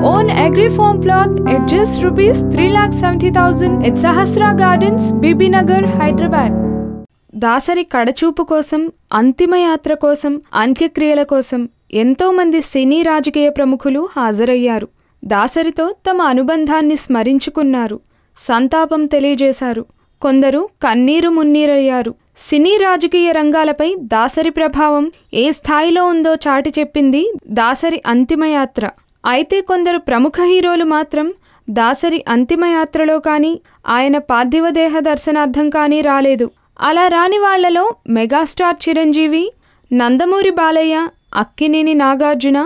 own agri farm plot at just rupees 3,70,000 at Sahasra Gardens, Bibi Nagar, Hyderabad. Dasari కడచూపు కోసం అంతిమయాత్ర కోసం అంత్యక్రియల కోసం ఎంతోమంది సినీ రాజకీయ ప్రముఖులు హాజరయ్యారు. దాసరితో తమ అనుబంధాన్ని స్మరించుకున్నారు. సంతాపం తెలియజేశారు. కొందరు కన్నీరు మున్నీరయ్యారు. సినీ రాజకీయ రంగాలపై దాసరి ప్రభావం ఏ స్థాయిలో ఉందో చాటి చెప్పింది దాసరి అంతిమయాత్ర అయితే కొందరు ప్రముఖ హీరోలు మాత్రం దాసరి అంతిమయాత్రలో కానీ ఆయన పార్థివదేహ దర్శనార్థం కానీ రాలేదు. అలా రాని వాళ్ళలో మెగాస్టార్ చిరంజీవి నందమూరి బాలయ్య అక్కినేని నాగార్జున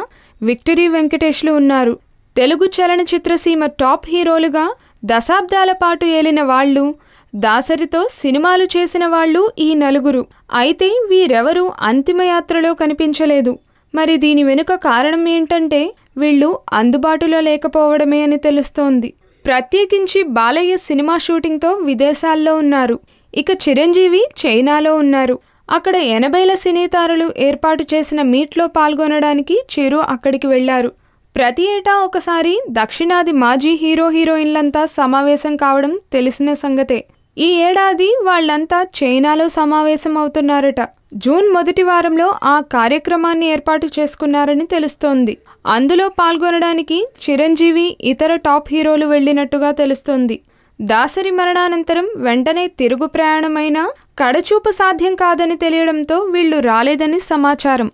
విక్టరీ వెంకటేష్లు ఉన్నారు. తెలుగు చలనచిత్రసీమ టాప్ హీరోలుగా దశాబ్దాల పాటు ఏలిన వాళ్ళు దాసరితో సినిమాలు చేసిన వాళ్ళు ఈ నలుగురు. అయితే వీరెవరూ అంతిమయాత్రలో కనిపించలేదు. మరి దీని వెనుక కారణం ఏంటంటే వీళ్ళు అందుబాటులో లేకపోవడమే అని తెలుస్తోంది. ప్రత్యేకించి బాలయ్య సినిమా షూటింగ్తో విదేశాల్లో ఉన్నారు. ఇక చిరంజీవి చైనాలో ఉన్నారు. అక్కడ ఎనభైల సినీతారులు ఏర్పాటు చేసిన మీట్లో పాల్గొనడానికి చిరు అక్కడికి వెళ్ళారు. ప్రతి ఏటా ఒకసారి దక్షిణాది మాజీ హీరో హీరోయిన్లంతా సమావేశం కావడం తెలిసిన సంగతే. ఈ ఏడాది వాళ్ళంతా చైనాలో సమావేశం అవుతున్నారట. జూన్ మొదటి వారంలో ఆ కార్యక్రమాన్ని ఏర్పాటు చేసుకున్నారని తెలుస్తోంది. అందులో పాల్గొనడానికి చిరంజీవి ఇతర టాప్ హీరోలు వెళ్ళినట్టుగా తెలుస్తోంది. దాసరి మరణానంతరం వెంటనే తిరుగు ప్రయాణమైన కడచూపు సాధ్యం కాదని తెలియడంతో వీళ్ళు రాలేదని సమాచారం.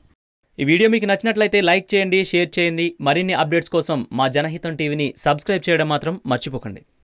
ఈ వీడియో మీకు నచ్చినట్లయితే లైక్ చేయండి షేర్ చేయండి. మరిన్ని అప్డేట్స్ కోసం మా జనహితం టీవీని సబ్స్క్రైబ్ చేయడం మాత్రం మర్చిపోకండి.